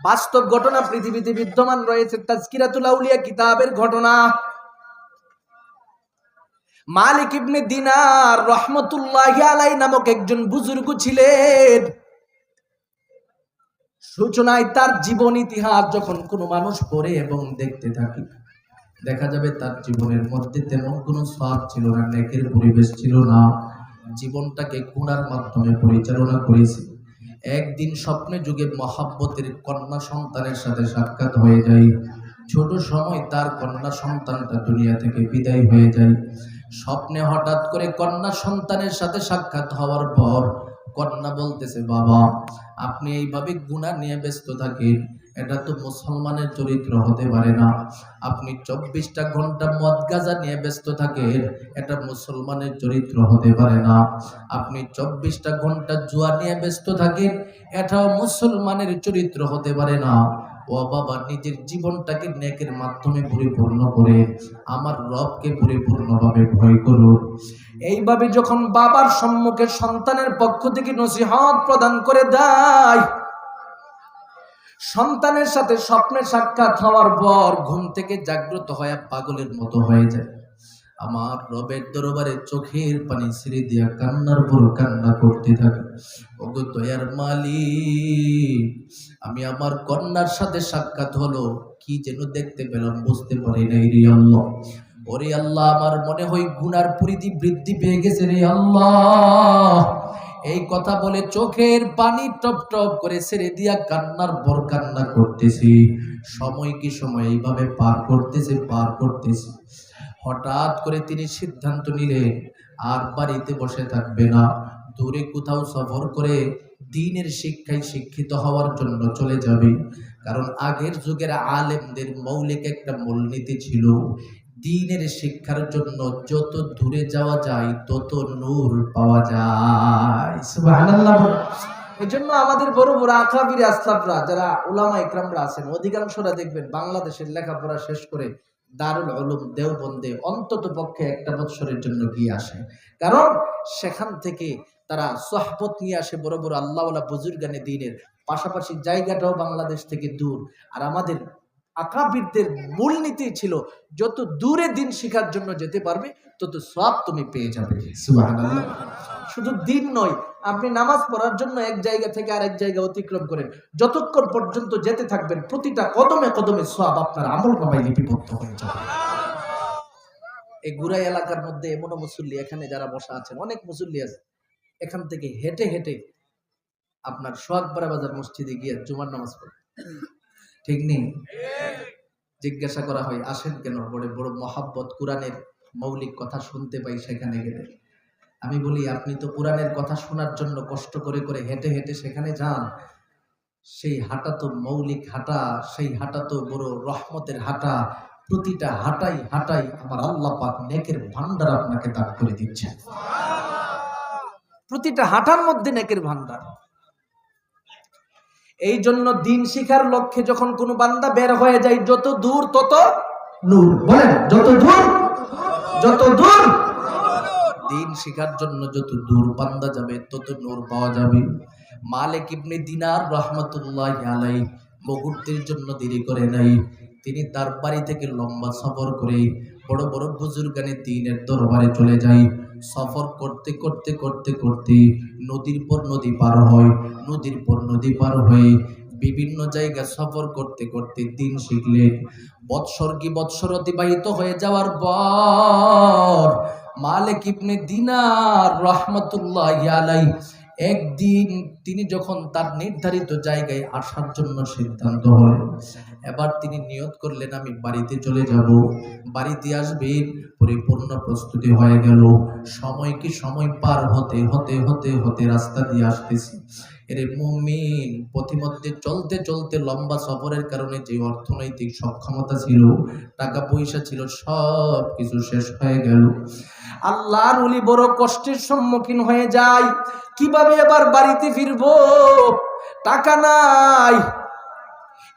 বাস্তব ঘটনা, পৃথিবীতে বিদ্যমান রয়েছে তাজকিরাতুল আউলিয়া কিতাবের ঘটনা। মালিক ইবনে দিনার রহমতুল্লাহ আলাই নামক একজন বুজুর্গ ছিলেন। সূচনায় তার জীবন ইতিহাস যখন কোনো মানুষ পড়ে এবং দেখতে থাকে, দেখা যাবে তার জীবনের মধ্যে তেমন কোনো সব ছিল না, নেকের পরিবেশ ছিল না। জীবনটাকে গুণার মাধ্যমে পরিচালনা করেছে। একদিন স্বপ্নে যুগে মহাব্বতের কন্যা সন্তানের সাথে সাক্ষাৎ হয়ে যায়। ছোট সময় তার কন্যা সন্তানটা দুনিয়া থেকে বিদায় হয়ে যায়। স্বপ্নে হঠাৎ করে কন্যা সন্তানের সাথে সাক্ষাৎ হওয়ার পর কন্যা বলতেছে, বাবা, আপনি এইভাবে গুণা নিয়ে ব্যস্ত থাকেন। এটা তো মুসলমানের চরিত্র হতে পারে না। আপনি চব্বিশটা ঘণ্টা মদ গাজা নিয়ে ব্যস্ত থাকেন, এটা মুসলমানের চরিত্র হতে পারে না। আপনি চব্বিশটা ঘণ্টা জুয়া নিয়ে ব্যস্ত থাকেন, এটাও মুসলমানের চরিত্র হতে পারে না। ও বাবা, নিজের জীবনটাকে নেকের মাধ্যমে পরিপূর্ণ করে, আমার রবকে পরিপূর্ণভাবে ভয় করুন। এইভাবে যখন বাবার সম্মুখে সন্তানের পক্ষ থেকে নসিহত প্রদান করে দেয় সন্তানের সাথে স্বপ্নের সাক্ষাৎ হওয়ার পর ঘুম থেকে জাগ্রত হয়ে পাগলের মতো হয়ে যায়। আমার রবের দরবারে চোখের পানি ছেড়ে দিয়া কান্নার পর কান্না করতে থাকে। ওগো দয়ার মালিক, আমি আমার কন্যার সাথে সাক্ষাৎ হলো, কি যেন দেখতে পেলাম বুঝতে পারি নাই রে আল্লাহ। ওরে আল্লাহ, আমার মনে হয় গুনার পরিধি বৃদ্ধি পেয়ে গেছে রে আল্লাহ। এই কথা বলে চোখের পানি টপ টপ করে ছেড়ে দিয়া কান্নার পর কান্না করতেছি। সময় কি সময় এইভাবে পার করতেছে পার করতেছে। হঠাৎ করে তিনি সিদ্ধান্ত নিলেন, আর বাড়িতে বসে থাকবে না। দূরে কোথাও সফর করে দিনের শিক্ষায় শিক্ষিত হওয়ার জন্য চলে যাবে। কারণ আগের যুগের আলেমদের মৌলিক একটা মূলনীতি ছিল দিনের শিক্ষার জন্য যত দূরে যাওয়া যায়, তত নূর পাওয়া যায়। এই জন্য আমাদের বড় বড় আকাবির আসলাফরা যারা ওলামা ইকরামরা আছেন, অধিকাংশরা দেখবেন বাংলাদেশের লেখাপড়া শেষ করে দারুল উলুম দেওবন্দে অন্তত পক্ষে একটা বৎসরের জন্য গিয়ে আসে। কারণ সেখান থেকে তারা সোহবত নিয়ে আসে বড় বড় আল্লাহওয়ালা বুজুর্গানে দিনের। পাশাপাশি জায়গাটাও বাংলাদেশ থেকে দূর। আর আমাদের আকাবিরদের মূলনীতি ছিল, যত দূরে দিন শেখার জন্য যেতে পারবে, তত সব তুমি পেয়ে যাবে। শুধু দিন নয়, আপনি নামাজ পড়ার জন্য এক জায়গা থেকে আরেক জায়গা অতিক্রম করেন। যতক্ষণ পর্যন্ত যেতে থাকবেন, প্রতিটা কদমে কদমে সব আপনার আমল নামায় লিপিবদ্ধ হয়ে যাবে। এই গুড়াই এলাকার মধ্যে এমনও মুসল্লি, এখানে যারা বসা আছেন, অনেক মুসল্লি আছে। এখান থেকে হেঁটে হেঁটে আপনার সোহাগপাড়া বাজার মসজিদে গিয়ে জুমার নামাজ পড়ে। ঠিক নেই? জিজ্ঞাসা করা হয়, আসেন কেন? বড় বড় মহাব্বত, কোরআনের মৌলিক কথা শুনতে পাই সেখানে গেলে। আমি বলি, আপনি তো কোরআনের কথা শোনার জন্য কষ্ট করে করে হেঁটে হেঁটে সেখানে যান। সেই হাঁটা তো মৌলিক হাঁটা, সেই হাঁটা তো বড় রহমতের হাঁটা, প্রতিটা হাঁটাই হাঁটাই আমার আল্লাহ পাক নেকের ভান্ডার আপনাকে দান করে দিচ্ছেন। প্রতিটা হাঁটার মধ্যে নেকের ভান্ডার এই জন্য দিন শিখার লক্ষ্যে যখন কোনো বান্দা বের হয়ে যায়, যত দূর তত নূর। বলেন, যত দূর যত দূর। দিন শিখার জন্য যত দূর বান্দা যাবে, তত নূর পাওয়া যাবে। মালিক ইবনে দিনার রহমতুল্লাহ আলাই মুহূর্তের জন্য দেরি করে নাই। তিনি তার বাড়ি থেকে লম্বা সফর করে বড় বড় বুজুর্গানে দিনের দরবারে চলে যায়। সফর করতে করতে করতে করতে নদীর পর নদী পার হয়, নদীর পর নদী পার হয়ে বিভিন্ন জায়গা সফর করতে করতে দিন শিখলেন বৎসর কি বৎসর অতিবাহিত হয়ে যাওয়ার পর মালিক ইবনে দিনার রহমতুল্লাহ আলাই একদিন তিনি যখন তার নির্ধারিত জায়গায় আসার জন্য সিদ্ধান্ত হলেন এবার তিনি নিয়ত করলেন, আমি বাড়িতে চলে যাব। বাড়িতে আসবেন পরিপূর্ণ প্রস্তুতি হয়ে গেল। সময় কি সময় পার হতে হতে হতে হতে রাস্তা দিয়ে আসতেছি। এর মুমিন, পথিমধ্যে চলতে চলতে লম্বা সফরের কারণে যে অর্থনৈতিক সক্ষমতা ছিল, টাকা পয়সা ছিল, সব কিছু শেষ হয়ে গেল। আল্লাহর উলি বড় কষ্টের সম্মুখীন হয়ে যায়। কীভাবে এবার বাড়িতে ফিরবো? টাকা নাই।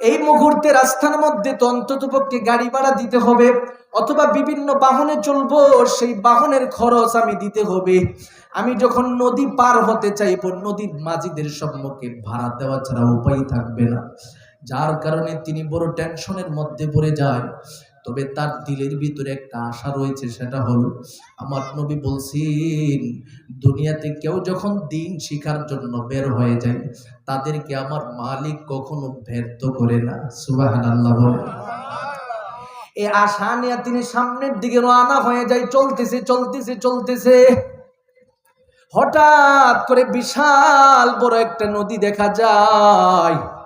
এই মুহূর্তে রাস্তার মধ্যে তো অন্তত পক্ষে গাড়ি ভাড়া দিতে হবে, অথবা বিভিন্ন বাহনে চলবো, সেই বাহনের খরচ আমি দিতে হবে। আমি যখন নদী পার হতে চাইব, নদীর মাঝিদের সম্মুখে ভাড়া দেওয়া ছাড়া উপায় থাকবে না। যার কারণে তিনি বড় টেনশনের মধ্যে পড়ে যায়। তবে তার দিলের ভিতরে একটা আশা রয়েছে, সেটা হলো, আমার নবী বলছেন, দুনিয়াতে কেউ যখন দিন শিখার জন্য বের হয়ে যায়, তাদেরকে আমার মালিক কখনো ব্যর্থ করে না। সুবাহান আল্লাহ বলে। এই আশা নিয়ে তিনি সামনের দিকে রওনা হয়ে যায়, চলতেছে চলতেছে চলতেছে। হঠাৎ করে বিশাল বড় একটা নদী দেখা যায়।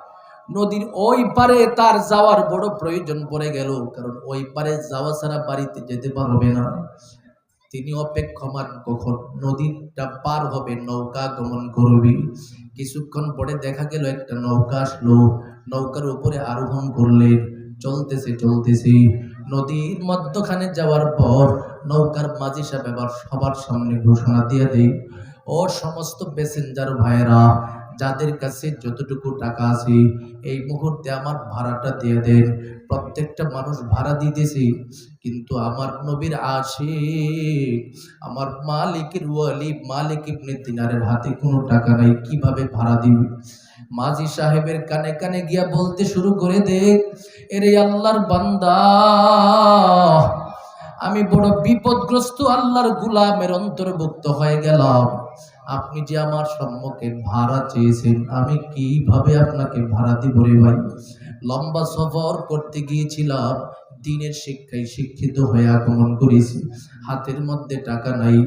নদীর ওই পারে তার যাওয়ার বড় প্রয়োজন পড়ে গেল, কারণ ওই পারে যাওয়া ছাড়া বাড়িতে যেতে পারবে না। তিনি অপেক্ষমান কখন? নদীটা পার হবে, নৌকা গমন করবে। কিছুক্ষণ পরে দেখা গেল, একটা নৌকা আসলো। নৌকার উপরে আরোহণ করলে চলতেছে চলতেছে। নদীর মধ্যখানে যাওয়ার পর নৌকার মাঝি সাহেব এবার সবার সামনে ঘোষণা দিয়ে দেয়, ও সমস্ত প্যাসেঞ্জার ভাইয়েরা যাদের কাছে যতটুকু টাকা আছে, এই মুহূর্তে আমার ভাড়াটা দিয়ে দেন। প্রত্যেকটা মানুষ ভাড়া দিতেছে, কিন্তু আমার নবীর আসে আমার মালিকের ওয়ালি, মালিক ইবনে দিনারের হাতে কোনো টাকা নাই, কীভাবে ভাড়া দিবে? মাঝি সাহেবের কানে কানে গিয়া বলতে শুরু করে দে, এরে আল্লাহর বান্দা, আমি বড় বিপদগ্রস্ত আল্লাহর গুলামের অন্তর্ভুক্ত হয়ে গেলাম। আপনি যে আমার সম্মুখে ভাড়া চেয়েছেন, আমি কীভাবে আপনাকে ভাড়া দিব রে ভাই? লম্বা সফর করতে গিয়েছিলাম, দিনের শিক্ষায় শিক্ষিত হয়ে আগমন করেছি। হাতের মধ্যে টাকা নাই।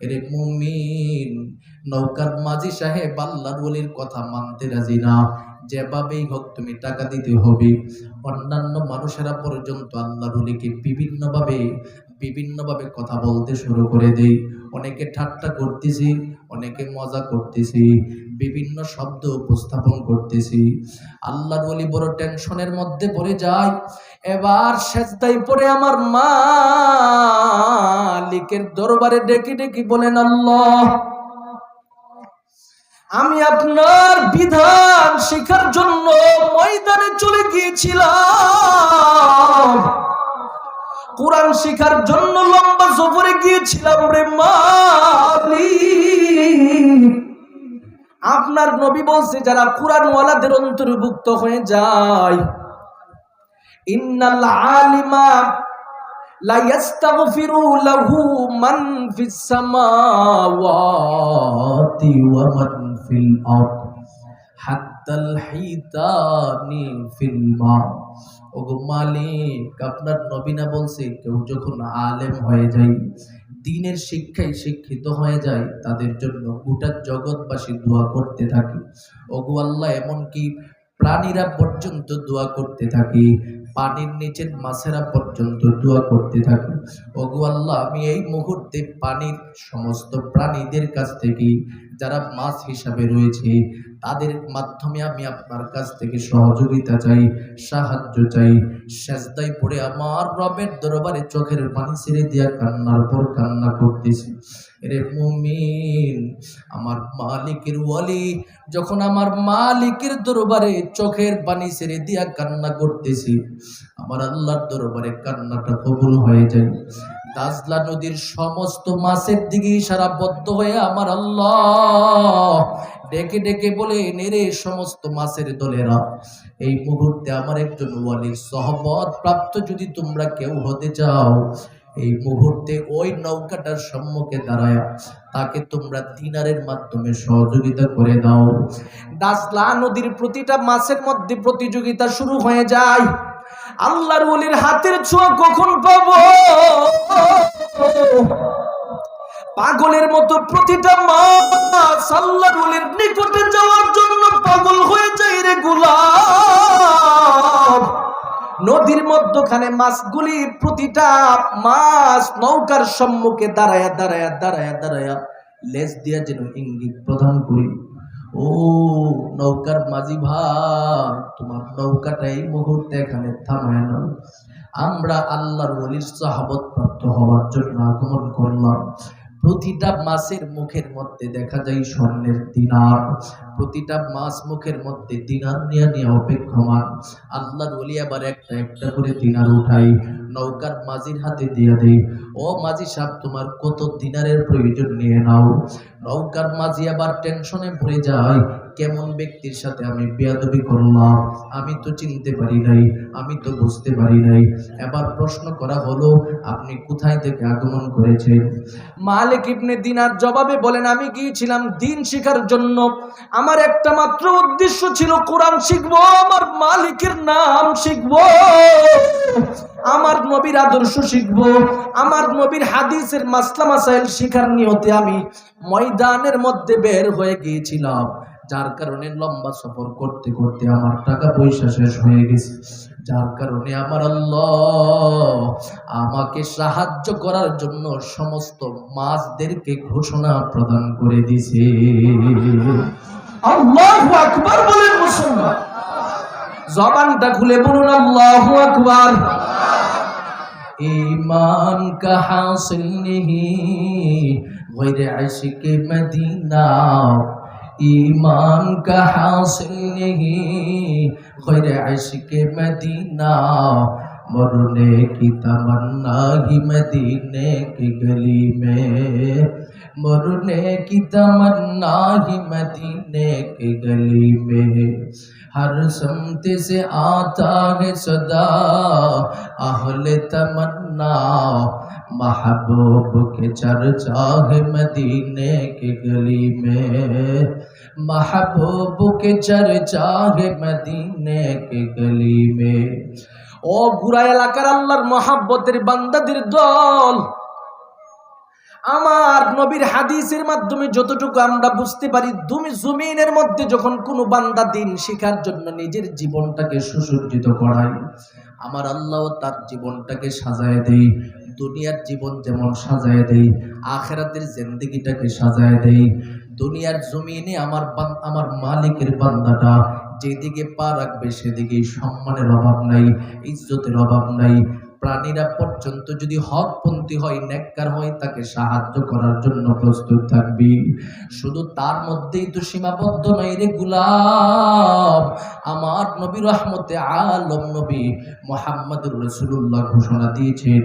এরে মুমিন, নৌকার মাঝি সাহেব আল্লাহর ওলির কথা মানতে রাজি না। যেভাবেই হোক তুমি টাকা দিতে হবে। অন্যান্য মানুষেরা পর্যন্ত আল্লাহর ওলিকে বিভিন্নভাবে বিভিন্নভাবে কথা বলতে শুরু করে দেই। অনেকে ঠাট্টা করতেছি, অনেকে মজা করতেছি, বিভিন্ন শব্দ উপস্থাপন করতেছি। আল্লাহর ওলি বড় টেনশনের মধ্যে পড়ে যায়। এবার সেজদাই পড়ে আমার মালিকের দরবারে ডেকে ডেকে বলেন, আল্লাহ, আমি আপনার বিধান শেখার জন্য ময়দানে চলে গিয়েছিলাম। কোরআন শিখার জন্য লম্বা সফরে গিয়েছিলাম রে মালিক আপনার নবী বলছে, যারা কোরআন ওয়ালাদের অন্তর্ভুক্ত হয়ে যায় আলিমা মান ফিল আপনার নবীনা বলছে, কেউ যখন আলেম হয়ে যায়, দিনের শিক্ষায় শিক্ষিত হয়ে যায়, তাদের জন্য গোটা জগৎবাসী দোয়া করতে থাকে। ওগো আল্লাহ, এমনকি প্রাণীরা পর্যন্ত দোয়া করতে থাকে, পানির নিচের মাছেরা পর্যন্ত দোয়া করতে থাকে। ওগো আল্লাহ, আমি এই মুহূর্তে পানির সমস্ত প্রাণীদের কাছ থেকে যারা মাছ হিসাবে রয়েছে, তাদের মাধ্যমে আমি আপনার কাছ থেকে সহযোগিতা চাই, সাহায্য চাই। সেজদাই পড়ে আমার রবের দরবারে চোখের পানি ছেড়ে দিয়া কান্নার পর কান্না করতেছি। রে মুমিন, আমার মালিকের ওয়ালি, যখন আমার মালিকের দরবারে চোখের পানি ছেড়ে দিয়া কান্না করতেছি, আমার আল্লাহর দরবারে কান্নাটা কবুল হয়ে যায়। দাজলা নদীর সমস্ত মাছের দিকে ইশারাবদ্ধ হয়ে আমার আল্লাহ ডেকে ডেকে বলে নেরে সমস্ত মাছের দলেরা, এই মুহূর্তে আমার একজন ওয়ালির সহবত প্রাপ্ত যদি তোমরা কেউ হতে চাও, এই মুহূর্তে ওই নৌকাটার সম্মুখে দাঁড়ায়, তাকে তোমরা দিনারের মাধ্যমে সহযোগিতা করে দাও। দাসলা নদীর প্রতিটা মাছের মধ্যে প্রতিযোগিতা শুরু হয়ে যায়। আল্লাহর ওলির হাতের ছোঁয়া কখন পাবো? পাগলের মতো প্রতিটা মাছ আল্লাহর ওলির নিকটে যাওয়ার জন্য পাগল হয়ে যায় রে গুলাম নদীর মধ্যখানে মাছগুলি প্রতিটা মাছ নৌকার সম্মুখে দাঁড়ায়া দাঁড়ায়া দাঁড়ায়া দাঁড়ায়া লেজ দিয়া যেন ইঙ্গিত প্রদান করি। ও নৌকার মাঝি ভাই, তোমার নৌকাটা এই মুহূর্তে এখানে থামায় নাও আমরা আল্লাহর ওলির সাহাবত প্রাপ্ত হওয়ার জন্য আগমন করলাম। প্রতিটা মাছের মুখের মধ্যে দেখা যায় স্বর্ণের দিনার। প্রতিটা মাছ মুখের মধ্যে দিনার নিয়ে নিয়ে অপেক্ষমান। আল্লাহর ওলি আবার একটা একটা করে দিনার উঠাই নৌকার মাঝির হাতে দিয়ে দেই। ও মাঝি সাহেব, তোমার কত দিনারের প্রয়োজন নিয়ে নাও। নৌকার মাঝি আবার টেনশনে ভরে যায়। কেমন ব্যক্তির সাথে আমি বেয়াদবি করলাম? আমি তো চিনতে পারি নাই, আমি তো বুঝতে পারি নাই। এবার প্রশ্ন করা হলো, আপনি কোথায় থেকে আগমন করেছেন? মালিক ইবনে দিনার জবাবে বলেন, আমি গিয়েছিলাম দিন শেখার জন্য। আমার একটা মাত্র উদ্দেশ্য ছিল, কোরআন শিখব, আমার মালিকের নাম শিখব। আমার নবীর আদর্শ শিখব। আমার নবীর হাদিসের মাসলা মাসাইল শিখার নিয়তে আমি ময়দানের মধ্যে বের হয়ে গিয়েছিলাম। যার কারণে লম্বা সফর করতে করতে আমার টাকা পয়সা শেষ হয়ে গেছে। যার কারণে আমার আল্লাহ আমাকে সাহায্য করার জন্য সমস্ত মাছদেরকে ঘোষণা প্রদান করে দিছে জবানটা খুলে বলুন আল্লাহ আকবর। ইমান কাহা সিনে নেহি গয়রে মদিনা ایمان کا حاصل نہیں۔ خیر عشق مدینہ، مرنے کی تمنا ہی مدینے کی گلی میں۔ مرنے کی تمنا ہی مدینے کی گلی میں۔ हर समत से आता है सदा अहले तमन्ना महबूब के चर्चा है मदीने के गली में महबूब के चर्चा है मदीने के गली में ও গুড়া এলাকার আল্লাহর মহাব্বতের বান্দাদের দল আমার নবীর হাদিসের মাধ্যমে যতটুকু আমরা বুঝতে পারি তুমি জমিনের মধ্যে যখন কোনো বান্দা দিন শেখার জন্য নিজের জীবনটাকে সুসজ্জিত করায়, আমার আল্লাহ তার জীবনটাকে সাজায় দেই দুনিয়ার জীবন যেমন সাজায় দেই আখেরাতের জিন্দগিটাকে সাজায় দেই দুনিয়ার জমিনে আমার আমার মালিকের বান্দাটা যেদিকে পা রাখবে সেদিকে সম্মানের অভাব নাই, ইজ্জতের অভাব নাই প্রাণীরা পর্যন্ত যদি হকপন্থী হয়, নেককার হয়, তাকে সাহায্য করার জন্য প্রস্তুত থাকবি। শুধু তার মধ্যেই তো সীমাবদ্ধ নয় রে গুলাম। আমার নবী রহমতে আলম নবী মোহাম্মদুর রসুল্লাহ ঘোষণা দিয়েছেন,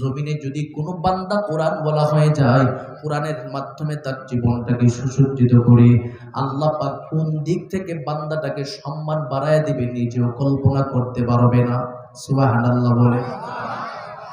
জমিনে যদি কোনো বান্দা কোরআন বলা হয়ে যায়, কোরআনের মাধ্যমে তার জীবনটাকে সুসজ্জিত করে। আল্লাহ পাক কোন দিক থেকে বান্দাটাকে সম্মান বাড়ায় দিবে, নিজেও কল্পনা করতে পারবে না। আল্লাহ বলে।